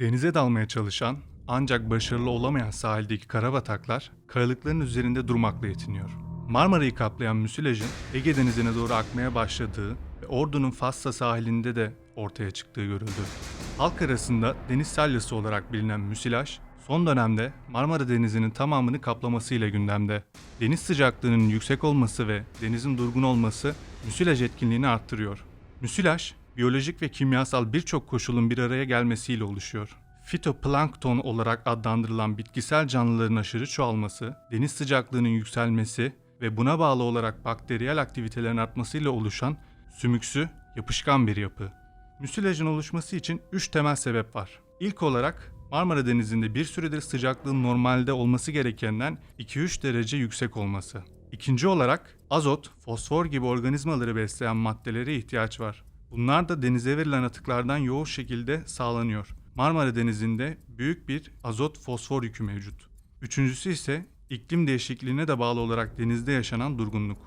Denize dalmaya çalışan ancak başarılı olamayan sahildeki karabataklar kayalıkların üzerinde durmakla yetiniyor. Marmara'yı kaplayan müsilajın Ege Denizi'ne doğru akmaya başladığı ve Ordu'nun Fassa sahilinde de ortaya çıktığı görüldü. Halk arasında deniz salyası olarak bilinen müsilaj, son dönemde Marmara Denizi'nin tamamını kaplamasıyla gündemde. Deniz sıcaklığının yüksek olması ve denizin durgun olması müsilaj etkinliğini arttırıyor. Müsilaj, biyolojik ve kimyasal birçok koşulun bir araya gelmesiyle oluşuyor. Fitoplankton olarak adlandırılan bitkisel canlıların aşırı çoğalması, deniz sıcaklığının yükselmesi ve buna bağlı olarak bakteriyel aktivitelerin artmasıyla oluşan sümüksü, yapışkan bir yapı. Müsilajın oluşması için 3 temel sebep var. İlk olarak Marmara Denizi'nde bir süredir sıcaklığın normalde olması gerekenden 2-3 derece yüksek olması. İkinci olarak azot, fosfor gibi organizmaları besleyen maddelere ihtiyaç var. Bunlar da denize verilen atıklardan yoğun şekilde sağlanıyor. Marmara Denizi'nde büyük bir azot fosfor yükü mevcut. Üçüncüsü ise iklim değişikliğine de bağlı olarak denizde yaşanan durgunluk.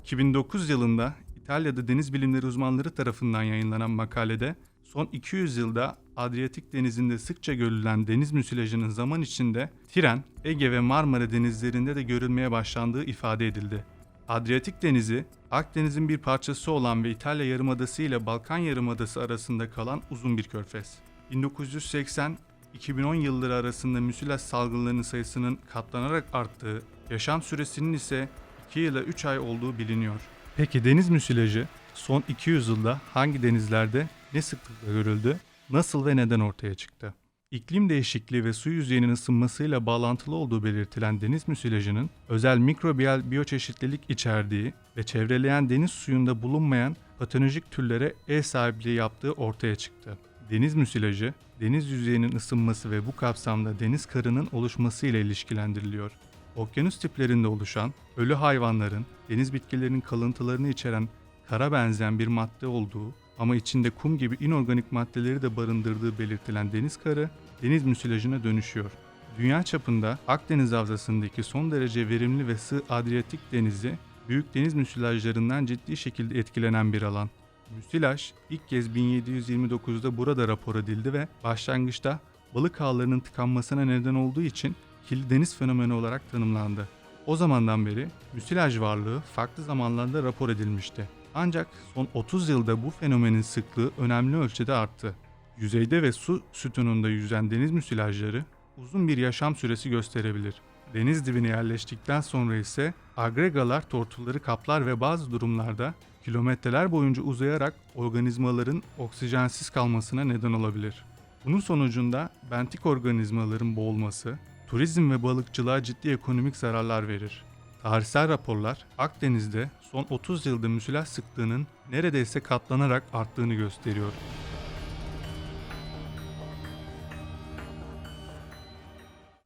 2009 yılında İtalya'da deniz bilimleri uzmanları tarafından yayınlanan makalede son 200 yılda Adriyatik Denizi'nde sıkça görülen deniz müsilajının zaman içinde Tiren, Ege ve Marmara denizlerinde de görülmeye başlandığı ifade edildi. Adriyatik Denizi, Akdeniz'in bir parçası olan ve İtalya Yarımadası ile Balkan Yarımadası arasında kalan uzun bir körfez. 1980-2010 yılları arasında müsilaj salgınlarının sayısının katlanarak arttığı, yaşam süresinin ise 2 ila 3 ay olduğu biliniyor. Peki deniz müsilajı son 200 yılda hangi denizlerde ne sıklıkla görüldü, nasıl ve neden ortaya çıktı? İklim değişikliği ve su yüzeyinin ısınmasıyla bağlantılı olduğu belirtilen deniz müsilajının özel mikrobiyal biyoçeşitlilik içerdiği ve çevreleyen deniz suyunda bulunmayan patolojik türlere ev sahipliği yaptığı ortaya çıktı. Deniz müsilajı, deniz yüzeyinin ısınması ve bu kapsamda deniz karının oluşması ile ilişkilendiriliyor. Okyanus tiplerinde oluşan ölü hayvanların, deniz bitkilerinin kalıntılarını içeren kara benzeyen bir madde olduğu ama içinde kum gibi inorganik maddeleri de barındırdığı belirtilen deniz karı, deniz müsilajına dönüşüyor. Dünya çapında Akdeniz havzasındaki son derece verimli ve sığ Adriyatik denizi, büyük deniz müsilajlarından ciddi şekilde etkilenen bir alan. Müsilaj ilk kez 1729'da burada rapor edildi ve başlangıçta balık ağlarının tıkanmasına neden olduğu için kirli deniz fenomeni olarak tanımlandı. O zamandan beri müsilaj varlığı farklı zamanlarda rapor edilmişti. Ancak son 30 yılda bu fenomenin sıklığı önemli ölçüde arttı. Yüzeyde ve su sütununda yüzen deniz müsilajları uzun bir yaşam süresi gösterebilir. Deniz dibine yerleştikten sonra ise agregalar tortulları kaplar ve bazı durumlarda kilometreler boyunca uzayarak organizmaların oksijensiz kalmasına neden olabilir. Bunun sonucunda bentik organizmaların boğulması, turizm ve balıkçılığa ciddi ekonomik zararlar verir. Tarihsel raporlar Akdeniz'de son 30 yılda müsilaj sıklığının neredeyse katlanarak arttığını gösteriyor.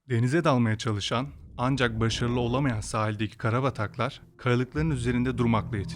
Denize dalmaya çalışan ancak başarılı olamayan sahildeki karabataklar kayalıkların üzerinde durmakla yetiniyor.